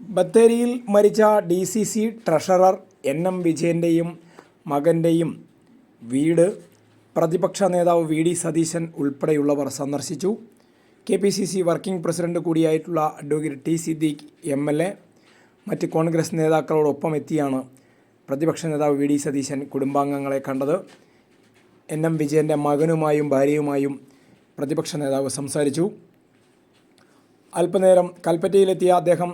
ബത്തേരിയിൽ മരിച്ച D C C treasurer N M വിജയന്റെയും മകന്റെയും വീട് പ്രതിപക്ഷ നേതാവ് വി ഡി സതീശൻ ഉൾപ്പെടെയുള്ളവർ സന്ദർശിച്ചു. K P C C working president കൂടിയായിട്ടുള്ള advocate T Siddique M L A മറ്റ് കോൺഗ്രസ് നേതാക്കളോടൊപ്പം എത്തിയാണ് പ്രതിപക്ഷ നേതാവ് വി ഡി സതീശൻ കുടുംബാംഗങ്ങളെ കണ്ടത്. എൻ എം വിജയന്റെ മകനുമായും ഭാര്യയുമായും പ്രതിപക്ഷ നേതാവ് സംസാരിച്ചു. അല്പനേരം കൽപ്പറ്റയിലെത്തിയ അദ്ദേഹം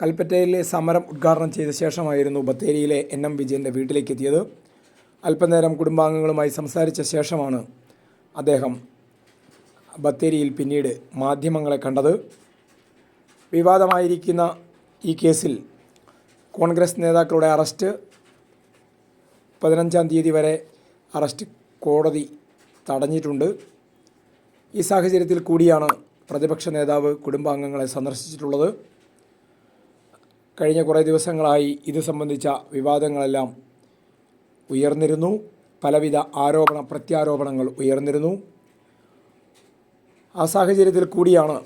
കൽപ്പറ്റയിലെ സമരം ഉദ്ഘാടനം ചെയ്ത ശേഷമായിരുന്നു ബത്തേരിയിലെ എൻ എം വിജയന്റെ വീട്ടിലേക്ക് എത്തിയത് അല്പനേരം കുടുംബാംഗങ്ങളുമായി സംസാരിച്ച ശേഷമാണ് അദ്ദേഹം ബത്തേരിയിൽ പിന്നീട് മാധ്യമങ്ങളെ കണ്ടത്. വിവാദമായിരിക്കുന്ന ഈ കേസിൽ കോൺഗ്രസ് നേതാക്കളുടെ അറസ്റ്റ് പതിനഞ്ചാം തീയതി വരെ അറസ്റ്റ് കോടതി തടഞ്ഞിട്ടുണ്ട്. ഈ സാഹചര്യത്തിൽ കൂടിയാണ് പ്രതിപക്ഷ നേതാവ് കുടുംബാംഗങ്ങളെ സന്ദർശിച്ചിട്ടുള്ളത്. കഴിഞ്ഞ കുറേ ദിവസങ്ങളായി ഇത് സംബന്ധിച്ച വിവാദങ്ങളെല്ലാം ഉയർന്നിരുന്നു. പലവിധ ആരോപണ പ്രത്യാരോപണങ്ങൾ ഉയർന്നിരുന്നു. ആ സാഹചര്യത്തിൽ കൂടിയാണ്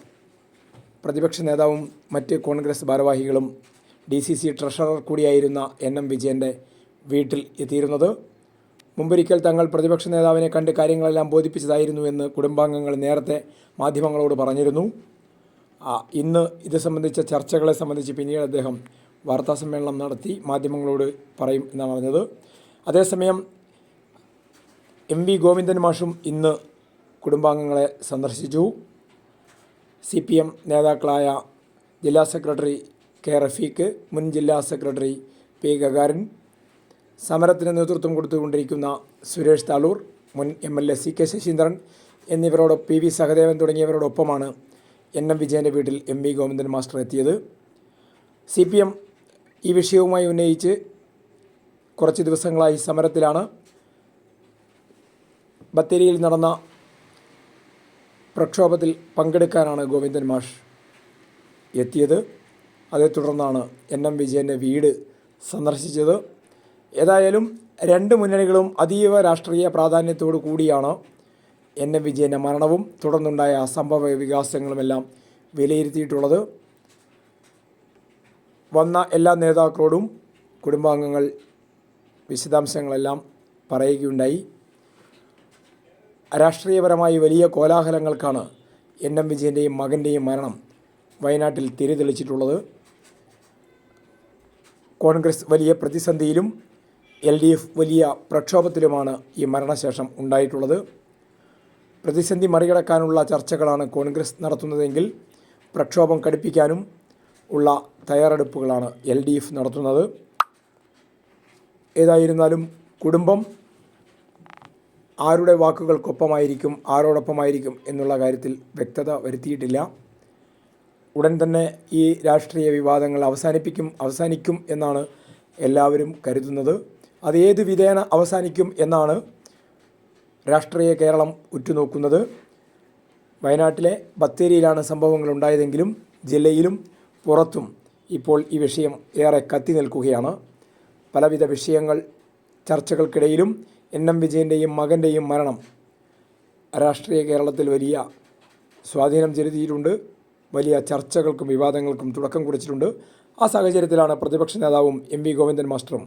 പ്രതിപക്ഷ നേതാവും മറ്റ് കോൺഗ്രസ് ഭാരവാഹികളും ഡി സി സി ട്രഷറർ കൂടിയായിരുന്ന എൻ എം വിജയന്റെ വീട്ടിൽ എത്തിയിരുന്നത്. മുമ്പൊരിക്കൽ തങ്ങൾ പ്രതിപക്ഷ നേതാവിനെ കണ്ട് കാര്യങ്ങളെല്ലാം ബോധിപ്പിച്ചതായിരുന്നു എന്ന് കുടുംബാംഗങ്ങൾ നേരത്തെ മാധ്യമങ്ങളോട് പറഞ്ഞിരുന്നു. ഇന്ന് ഇത് സംബന്ധിച്ച ചർച്ചകളെ സംബന്ധിച്ച് പിന്നീട് അദ്ദേഹം വാർത്താ സമ്മേളനം നടത്തി മാധ്യമങ്ങളോട് പറയും എന്നാണ് പറഞ്ഞത്. അതേസമയം എം വി ഗോവിന്ദൻ മാഷും ഇന്ന് കുടുംബാംഗങ്ങളെ സന്ദർശിച്ചു. സി പി എം നേതാക്കളായ ജില്ലാ സെക്രട്ടറി കെ റഫീഖ് മുൻ ജില്ലാ സെക്രട്ടറി പി ഗഗാരൻ സമരത്തിന് നേതൃത്വം കൊടുത്തുകൊണ്ടിരിക്കുന്ന സുരേഷ് താളൂർ മുൻ M L A C K Saseendran എന്നിവരോട് P V Sahadevan തുടങ്ങിയവരോടൊപ്പമാണ് എൻ എം വിജയന്റെ വീട്ടിൽ എം വി ഗോവിന്ദൻ മാസ്റ്റർ എത്തിയത്. സി പി എം ഈ വിഷയവുമായി ഉന്നയിച്ച് കുറച്ച് ദിവസങ്ങളായി സമരത്തിലാണ്. ബത്തേരിയിൽ നടന്ന പ്രക്ഷോഭത്തിൽ പങ്കെടുക്കാനാണ് ഗോവിന്ദൻ മാഷ് എത്തിയത്. അതേ തുടർന്നാണ് എൻ എം വിജയന്റെ വീട് സന്ദർശിച്ചത്. ഏതായാലും രണ്ട് മുന്നണികളും അതീവ രാഷ്ട്രീയ പ്രാധാന്യത്തോടു കൂടിയാണ് എൻ എം വിജയന്റെ മരണവും തുടർന്നുണ്ടായ സംഭവ വികാസങ്ങളുമെല്ലാം വിലയിരുത്തിയിട്ടുള്ളത്. വന്ന എല്ലാ നേതാക്കളോടും കുടുംബാംഗങ്ങൾ വിശദാംശങ്ങളെല്ലാം പറയുകയുണ്ടായി. രാഷ്ട്രീയപരമായി വലിയ കോലാഹലങ്ങൾക്കാണ് എൻ എം വിജയന്റെയും മകന്റെയും മരണം വയനാട്ടിൽ തിരിതെളിച്ചിട്ടുള്ളത്. കോൺഗ്രസ് വലിയ പ്രതിസന്ധിയിലും എൽ ഡി എഫ് വലിയ പ്രക്ഷോഭത്തിലുമാണ് ഈ മരണശേഷം ഉണ്ടായിട്ടുള്ളത്. പ്രതിസന്ധി മറികടക്കാനുള്ള ചർച്ചകളാണ് കോൺഗ്രസ് നടത്തുന്നതെങ്കിൽ പ്രക്ഷോഭം കടുപ്പിക്കാനും ഉള്ള തയ്യാറെടുപ്പുകളാണ് എൽ ഡി എഫ് നടത്തുന്നത്. ഏതായിരുന്നാലും കുടുംബം ആരുടെ വാക്കുകൾക്കൊപ്പമായിരിക്കും ആരോടൊപ്പമായിരിക്കും എന്നുള്ള കാര്യത്തിൽ വ്യക്തത വരുത്തിയിട്ടില്ല. ഉടൻ തന്നെ ഈ രാഷ്ട്രീയ വിവാദങ്ങൾ അവസാനിപ്പിക്കും അവസാനിക്കും എന്നാണ് എല്ലാവരും കരുതുന്നത്. അത് ഏത് വിധേന അവസാനിക്കും എന്നാണ് രാഷ്ട്രീയ കേരളം ഉറ്റുനോക്കുന്നത്. വയനാട്ടിലെ ബത്തേരിയിലാണ് സംഭവങ്ങൾ ഉണ്ടായതെങ്കിലും ജില്ലയിലും പുറത്തും ഇപ്പോൾ ഈ വിഷയം ഏറെ കത്തി നിൽക്കുകയാണ്. പലവിധ വിഷയങ്ങൾ ചർച്ചകൾക്കിടയിലും എൻ എം വിജയന്റെയും മകന്റെയും മരണം രാഷ്ട്രീയ കേരളത്തിൽ വലിയ സ്വാധീനം ചെലുത്തിയിട്ടുണ്ട്. വലിയ ചർച്ചകൾക്കും വിവാദങ്ങൾക്കും തുടക്കം കുറിച്ചിട്ടുണ്ട്. ആ സാഹചര്യത്തിലാണ് പ്രതിപക്ഷ നേതാവും എം വി ഗോവിന്ദൻ മാസ്റ്ററും